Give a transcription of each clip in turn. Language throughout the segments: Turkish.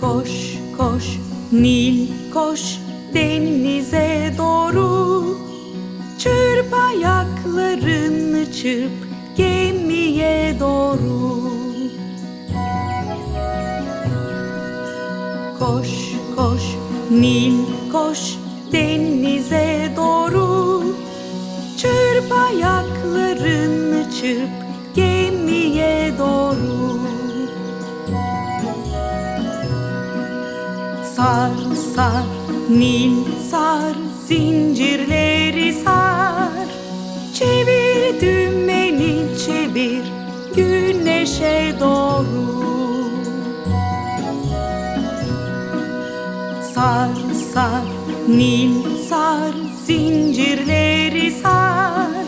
Koş koş Nil koş denize doğru. Çırp ayaklarını çırp gemiye doğru. Koş koş Nil koş denize doğru. Çırp ayaklarını çırp Sar sar Nil sar zincirleri sar. Çevir dümeni çevir güneşe doğru. Sar sar Nil sar zincirleri sar.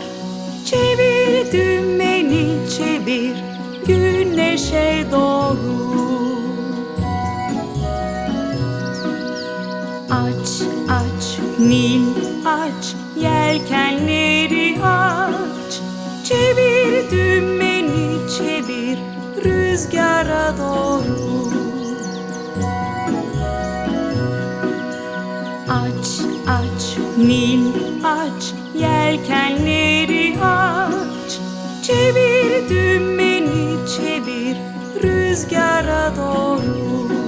Çevir dümeni çevir güneşe doğru Aç aç Nil aç yelkenleri aç. Çevir dümeni çevir rüzgara doğru. Aç aç Nil aç yelkenleri aç. Çevir dümeni çevir rüzgara doğru